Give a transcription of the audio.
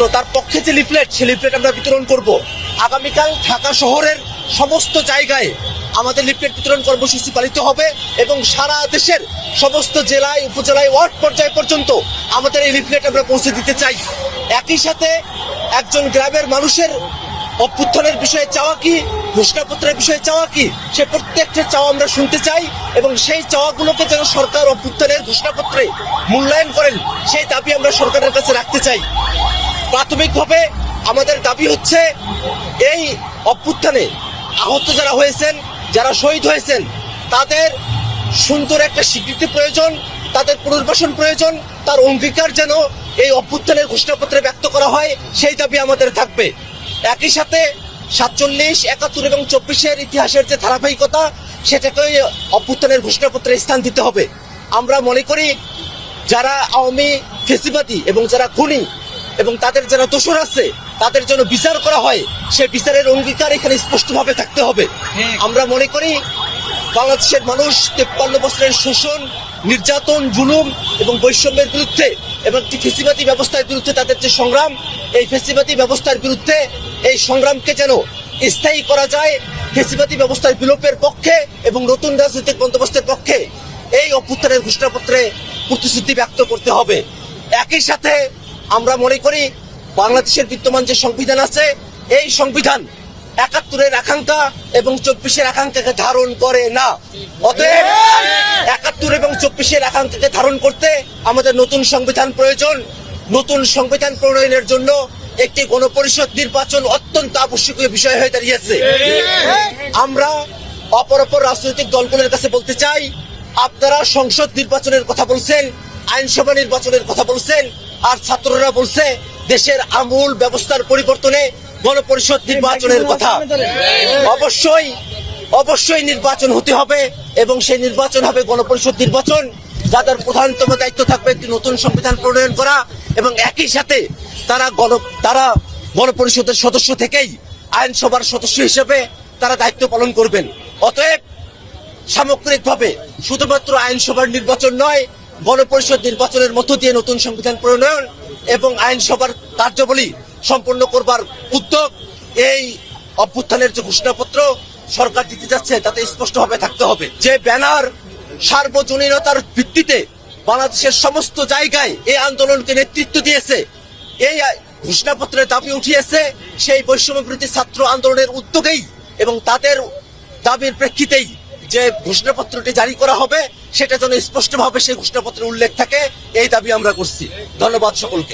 তো তার পক্ষে যে লিফলেট, সে লিফলেট আমরা বিতরণ করব। আগামীকাল ঢাকা শহরের সমস্ত জায়গায় আমাদের লিফলেট বিতরণ কর্মসূচি পালিত হবে এবং সারা দেশের সমস্ত জেলায়, উপজেলায়, ওয়ার্ড পর্যায় পর্যন্ত আমাদের এই লিফলেট আমরা পৌঁছে দিতে চাই। একই সাথে একজন গ্রামের মানুষের অভ্যুত্থানের বিষয়ে চাওয়া কি, ঘোষণাপত্রের বিষয়ে চাওয়া কি, সে প্রত্যেকটা চাওয়া আমরা শুনতে চাই এবং সেই চাওয়াগুলোকে যেন সরকার অভ্যুত্থানের ঘোষণাপত্রে মূল্যায়ন করেন, সেই দাবি আমরা সরকারের কাছে রাখতে চাই। প্রাথমিকভাবে আমাদের দাবি হচ্ছে এই অভ্যুত্থানে আহত যারা হয়েছেন, যারা শহীদ হয়েছেন, তাদের সুন্দর একটা স্বীকৃতি প্রয়োজন, তাদের পুনর্বাসন প্রয়োজন, তার অঙ্গীকার যেন এই অভ্যুত্থানের ঘোষণাপত্রে ব্যক্ত করা হয়, সেই দাবি আমাদের থাকবে। একই সাথে সাতচল্লিশ, একাত্তর এবং চব্বিশের ইতিহাসের যে ধারাবাহিকতা সেটাকে অভ্যুত্থানের ঘোষণাপত্রে স্থান দিতে হবে। আমরা মনে করি যারা আওয়ামী ফেসিবাদী এবং যারা খুনি এবং তাদের যারা দোষর আছে তাদের জন্য বিচার করা হয় সে বিচারের অঙ্গীকার এখানে স্পষ্টভাবে থাকতে হবে। আমরা মনে করি বাংলাদেশের মানুষ তেপ্পান্ন বছরের শোষণ নির্যাতন জুলুম এবং বৈষম্যের বিরুদ্ধে এবং একটি ফেসিবাদী ব্যবস্থার বিরুদ্ধে তাদের যে সংগ্রাম এই ফেসিবাদী ব্যবস্থার বিরুদ্ধে এই সংগ্রামকে যেন স্থায়ী করা যায় ফেসিবাদী ব্যবস্থার বিলোপের পক্ষে এবং নতুন রাজনৈতিক বন্দোবস্তের পক্ষে এই অভ্যুত্থানের ঘোষণাপত্রে প্রতিশ্রুতি ব্যক্ত করতে হবে। একই সাথে আমরা মনে করি বাংলাদেশের বিদ্যমান যে সংবিধান আছে, এই সংবিধান একাত্তরের আকাঙ্ক্ষা এবং চব্বিশের আকাঙ্ক্ষাকে ধারণ করে না। অতএব একাত্তর এবং চব্বিশের আকাঙ্ক্ষাকে ধারণ করতে আমাদের নতুন সংবিধান প্রয়োজন। নতুন সংবিধান প্রণয়নের জন্য একটি গণপরিষদ নির্বাচন অত্যন্ত আবশ্যকীয় বিষয় হয়ে দাঁড়িয়েছে। আমরা অপর অপর রাজনৈতিক দলগুলোর কাছে বলতে চাই, আপনারা সংসদ নির্বাচনের কথা বলছেন, আইনসভা নির্বাচনের কথা বলছেন আর ছাত্ররা বলছে, দেশের আমূল ব্যবস্থার পরিবর্তনে গণপরিষদ নির্বাচনের কথা। অবশ্যই অবশ্যই নির্বাচন হতে হবে এবং সেই নির্বাচন হবে গণপরিষদ নির্বাচন। যাদের প্রধানতম দায়িত্ব থাকবে একটি নতুন সংবিধান প্রণয়ন করা এবং একই সাথে তারা গণ, তারা গণপরিষদের সদস্য থেকেই আইনসভার সদস্য হিসেবে তারা দায়িত্ব পালন করবেন। অতএব সামগ্রিকভাবে শুধুমাত্র আইনসভার নির্বাচন নয় গণপরিষদ নির্বাচনের মধ্য দিয়ে নতুন সংবিধান প্রণয়ন এবং আইনসভার কার্যাবলী সম্পন্ন করবার উদ্যোগ, এই অভ্যুত্থানের যে ঘোষণাপত্র সরকার দিতে যাচ্ছে, তাতে স্পষ্টভাবে থাকতে হবে। যে ব্যানার সার্বজনীনতার ভিত্তিতে বাংলাদেশের সমস্ত জায়গায় এই আন্দোলনকে নেতৃত্ব দিয়েছে, এই ঘোষণাপত্রের দাবি উঠিয়েছে, সেই বৈষম্য ছাত্র আন্দোলনের উদ্যোগেই এবং তাদের দাবির প্রেক্ষিতেই যে ঘোষণাপত্রটি জারি করা হবে, সেটা যেন স্পষ্টভাবে সেই ঘোষণাপত্রে উল্লেখ থাকে, এই দাবি আমরা করছি। ধন্যবাদ সকলকে।